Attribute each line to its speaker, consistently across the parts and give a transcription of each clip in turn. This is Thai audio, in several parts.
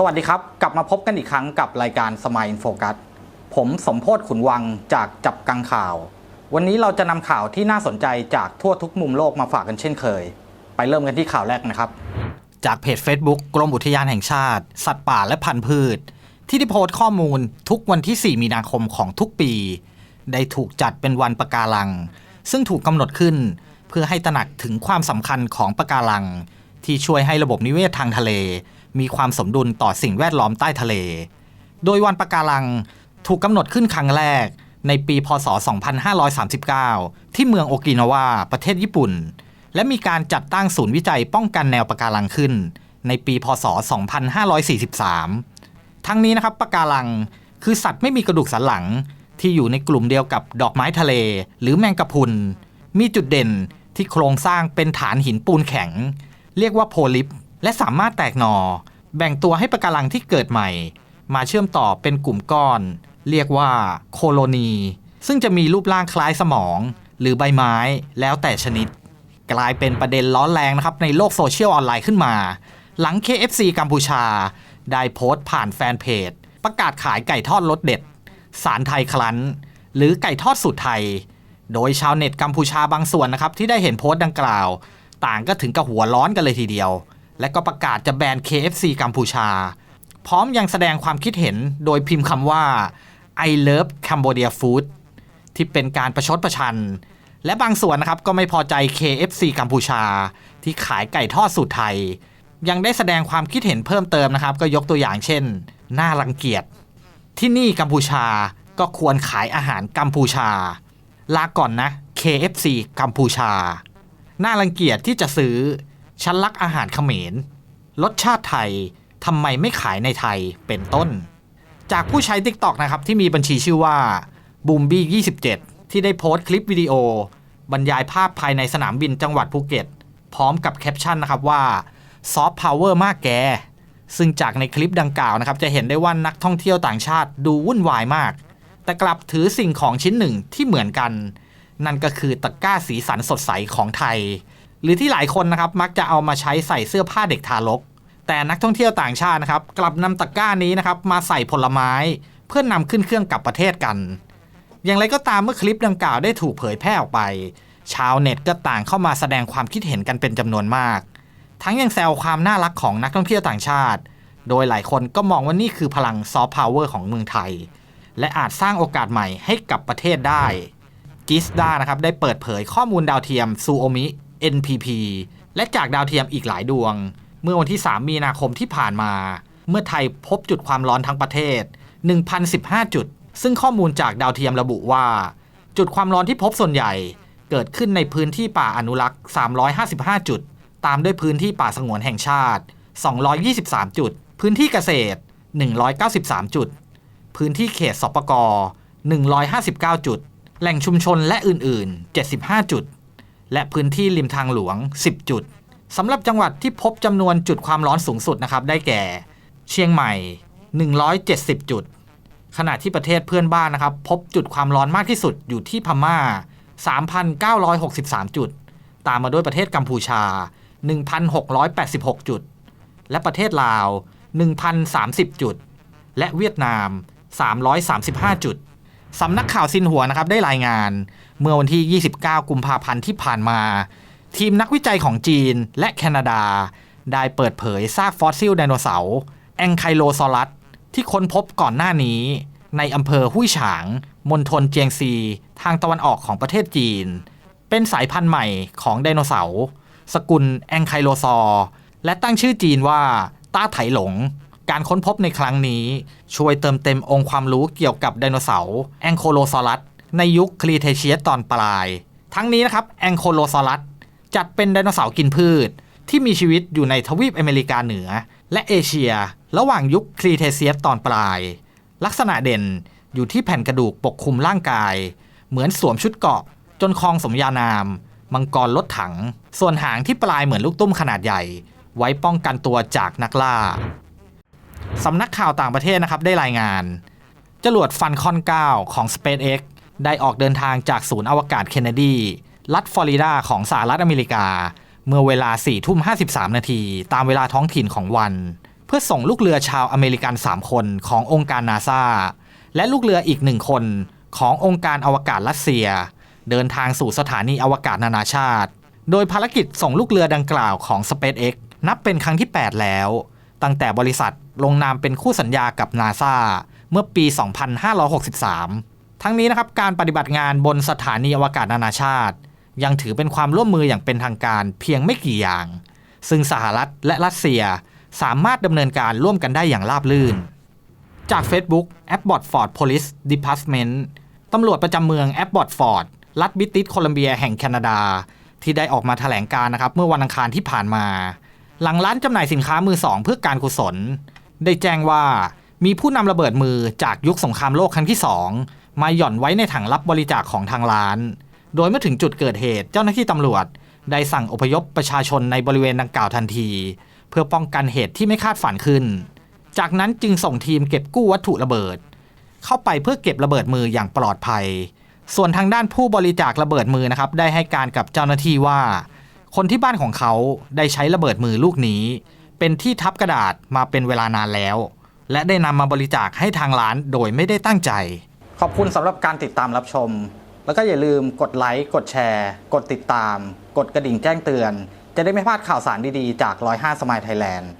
Speaker 1: สวัสดีครับ กลับมาพบกันอีกครั้งกับรายการสมายอินโฟกัสผมสมโพศขุนวังจากจับกังข่าว วันนี้เราจะนำข่าวที่น่าสนใจจากทั่วทุกมุมโลกมาฝากกันเช่นเคย ไปเริ่มกันที่ข่าวแรกนะครับ จากเพจ Facebook กรมอุทยานแห่งชาติ สัตว์ป่าและพันธุ์พืช ที่ได้โพสต์ข้อมูลทุกวันที่ 4 มีนาคมของทุกปี ได้ถูกจัดเป็นวันปะการัง ซึ่งถูกกำหนดขึ้น เพื่อให้ตระหนักถึงความสำคัญของปะการัง ที่ช่วยให้ระบบนิเวศทางทะเล มีความสมดุลต่อสิ่งแวดล้อมใต้ทะเล โดยวันปะการังถูกกำหนดขึ้นครั้งแรก ในปีพศ 2539 ที่เมืองโอกินาวาประเทศญี่ปุ่น และมีการจัดตั้งศูนย์วิจัยป้องกันแนวปะการังขึ้น ในปีพศ 2543 ทั้งนี้นะครับปะการังคือสัตว์ไม่มีกระดูกสันหลัง ที่อยู่ในกลุ่มเดียวกับดอกไม้ทะเล หรือแมงกะพรุน มีจุดเด่นที่โครงสร้างเป็นฐานหินปูนแข็ง เรียกว่าโพลิป และสามารถแตกหนอ่อ แบ่งตัวให้ปะการังที่เกิดใหม่ มาเชื่อมต่อเป็นกลุ่มก้อน เรียกว่าโคโลนี ซึ่งจะมีรูปร่างคล้ายสมอง หรือใบไม้แล้วแต่ชนิด กลายเป็นประเด็นร้อนแรงนะครับในโลกโซเชียลออนไลน์ขึ้นมา หลัง KFC กัมพูชา ได้โพสต์ผ่านแฟนเพจ ประกาศขายไก่ทอดรสเด็ด สารไทยคลันหรือไก่ทอดสูตรไทย โดยชาวเน็ตกัมพูชาบางส่วนนะครับที่ได้เห็นโพสต์ดังกล่าว ต่างก็ถึงกับหัวร้อนกันเลยทีเดียว และก็ประกาศจะแบน KFC กัมพูชา พร้อมยังแสดงความคิดเห็นโดยพิมพ์คำว่า I love Cambodia food ที่เป็นการประชดประชัน และบางส่วนนะครับก็ไม่พอใจ KFC กัมพูชา ที่ขายไก่ทอดสูตรไทย ยังได้แสดงความคิดเห็นเพิ่มเติมนะครับ ก็ยกตัวอย่างเช่น น่ารังเกียจ ที่นี่กัมพูชาก็ควรขายอาหารกัมพูชา ลาก่อนนะ KFC กัมพูชา น่ารังเกียจที่จะซื้อ ฉันรักอาหารเขมร รสชาติไทยทำไมไม่ขายในไทยเป็นต้น จากผู้ใช้ TikTok นะครับ ที่มีบัญชีชื่อว่า b o o m b y 27 ที่ได้โพสต์คลิปวิดีโอ บรรยายภาพภายในสนามบินจังหวัดภูเก็ต พร้อมกับแคปชั่นนะครับว่าซอฟต์พาวเวอร์มากแก ซึ่งจากในคลิปดังกล่าวนะครับ จะเห็นได้ว่านักท่องเที่ยวต่างชาติดูวุ่นวายมาก แต่กลับถือสิ่งของชิ้นหนึ่งที่เหมือนกัน นั่นก็คือตะกร้าสีสันสดใสของไทย หรือที่หลายคนนะครับมักจะเอามาใช้ใส่เสื้อผ้าเด็กทารก แต่นักท่องเที่ยวต่างชาตินะครับ กลับนำตะกร้านี้นะครับมาใส่ผลไม้ เพื่อนนำขึ้นเครื่องกลับประเทศกัน อย่างไรก็ตามเมื่อคลิปดังกล่าวได้ถูกเผยแพร่ออกไป ชาวเน็ตก็ต่างเข้ามาแสดงความคิดเห็นกันเป็นจำนวนมาก ทั้งยังแซวความน่ารักของนักท่องเที่ยวต่างชาติ โดยหลายคนก็มองว่านี่คือพลังซอฟต์พาวเวอร์ของเมืองไทย และอาจสร้างโอกาสใหม่ให้กับประเทศได้กิสดานะครับได้เปิดเผยข้อมูลดาวเทียมซูโอมิ NPP และจากดาวเทียมอีกหลายดวง เมื่อวันที่ 3 มีนาคมที่ผ่านมา เมื่อไทยพบจุดความร้อนทั้งประเทศ 1,015 จุด ซึ่งข้อมูลจากดาวเทียมระบุว่า จุดความร้อนที่พบส่วนใหญ่เกิดขึ้นในพื้นที่ป่าอนุรักษ์ 355 จุด ตามด้วยพื้นที่ป่าสงวนแห่งชาติ 223 จุด พื้นที่เกษตร 193 จุด พื้นที่เขตสปก159 จุด แหล่งชุมชนและอื่น ๆ 75 จุด และพื้นที่ริมทางหลวง 10 จุดสำหรับจังหวัดที่พบจำนวนจุดความร้อนสูงสุดนะครับได้แก่ เชียงใหม่ 170 จุด ขณะที่ประเทศเพื่อนบ้านนะครับ พบจุดความร้อนมากที่สุดอยู่ที่พม่า 3,963 จุด ตามมาด้วยประเทศกัมพูชา 1,686 จุด และประเทศลาว 1,030 จุด และเวียดนาม 335 จุด สำนักข่าวซินหัวนะครับได้รายงาน เมื่อวันที่ 29 กุมภาพันธ์ที่ผ่านมา ทีมนักวิจัยของจีนและแคนาดา ได้เปิดเผยซากฟอสซิลไดโนเสาร์แองไคโลซอรัสที่ค้นพบก่อนหน้านี้ ในอำเภอหุ้ยฉางมณฑลเจียงซี ทางตะวันออกของประเทศจีน เป็นสายพันธุ์ใหม่ของไดโนเสาร์สกุลแองไคโลซอร์และตั้งชื่อจีนว่าต้าไถหลง การค้นพบในครั้งนี้ ช่วยเติมเต็มองค์ความรู้เกี่ยวกับไดโนเสาร์แองโคโลซอรัสในยุคครีเทเชียสตอนปลาย ทั้งนี้นะครับแองโคโลซอรัสจัดเป็นไดโนเสาร์กินพืช ที่มีชีวิตอยู่ในทวีปอเมริกาเหนือ และเอเชีย ระหว่างยุคครีเทเชียสตอนปลาย ลักษณะเด่นอยู่ที่แผ่นกระดูกปกคลุมร่างกาย เหมือนสวมชุดเกราะ จนคลองสมญานาม มังกรรถถัง ส่วนหางที่ปลายเหมือนลูกตุ้มขนาดใหญ่ ไว้ป้องกันตัวจากนักล่า สำนักข่าวต่างประเทศนะครับได้รายงาน จรวดฟันคอน 9 ของ SpaceX ได้ออกเดินทางจากศูนย์อวกาศเคนเนดี รัฐฟลอริดาของสหรัฐอเมริกา เมื่อเวลา4ทุ่ม53 นาทีตามเวลาท้องถิ่นของวัน เพื่อส่งลูกเรือชาวอเมริกัน 3 คนขององค์การนาซาและลูกเรืออีกหนึ่งคนขององค์การอวกาศรัสเซีย เดินทางสู่สถานีอวกาศนานาชาติ โดยภารกิจส่งลูกเรือดังกล่าวของ SpaceX นับเป็นครั้งที่ 8 แล้ว ตั้งแต่บริษัท ลงนามเป็นคู่สัญญากับนาซาเมื่อปี 2563 ทั้งนี้นะครับการปฏิบัติงานบนสถานีอวกาศนานาชาติ ยังถือเป็นความร่วมมืออย่างเป็นทางการเพียงไม่กี่อย่าง ซึ่งสหรัฐและรัสเซียสามารถดำเนินการร่วมกันได้อย่างราบรื่น จาก Facebook แอปบอร์ดฟอร์ด Police Department ตำรวจประจำเมืองแอปบอร์ดฟอร์ดรัฐบิติชโคลัมเบียแห่งแคนาดา ที่ได้ออกมาแถลงการนะครับเมื่อวันอังคารที่ผ่านมา หลังร้านจำหน่ายสินค้ามือสองเพื่อการกุศล ได้แจ้งว่า มีผู้นำระเบิดมือจากยุคสงครามโลกครั้งที่2มาหย่อนไว้ในถังรับบริจาคของทางร้าน โดยเมื่อถึงจุดเกิดเหตุเจ้าหน้าที่ตำรวจ ได้สั่งอพยพประชาชนในบริเวณดังกล่าวทันที เพื่อป้องกันเหตุที่ไม่คาดฝันขึ้น จากนั้นจึงส่งทีมเก็บกู้วัตถุระเบิด เข้าไปเพื่อเก็บระเบิดมืออย่างปลอดภัย ส่วนทางด้านผู้บริจาคระเบิดมือนะครับได้ให้การกับเจ้าหน้าที่ว่า คนที่บ้านของเขาได้ใช้ระเบิดมือลูกนี้ เป็นที่ทับกระดาษมาเป็นเวลานานแล้ว และได้นำมาบริจาคให้ทางร้านโดยไม่ได้ตั้งใจ ขอบคุณสำหรับการติดตามรับชม แล้วก็อย่าลืมกดไลค์ กดแชร์ กดติดตาม กดกระดิ่งแจ้งเตือน จะได้ไม่พลาดข่าวสารดีๆ จาก 105สมายไทยแลนด์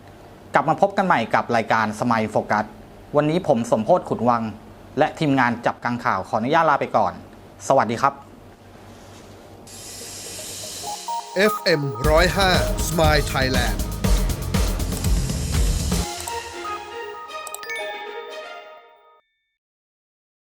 Speaker 1: กลับมาพบกันใหม่กับรายการสมายโฟกัส วันนี้ผมสมโพศขุนวัง และทีมงานจับกังข่าวขออนุญาตลาไปก่อน สวัสดีครับ
Speaker 2: FM 105 Smile Thailand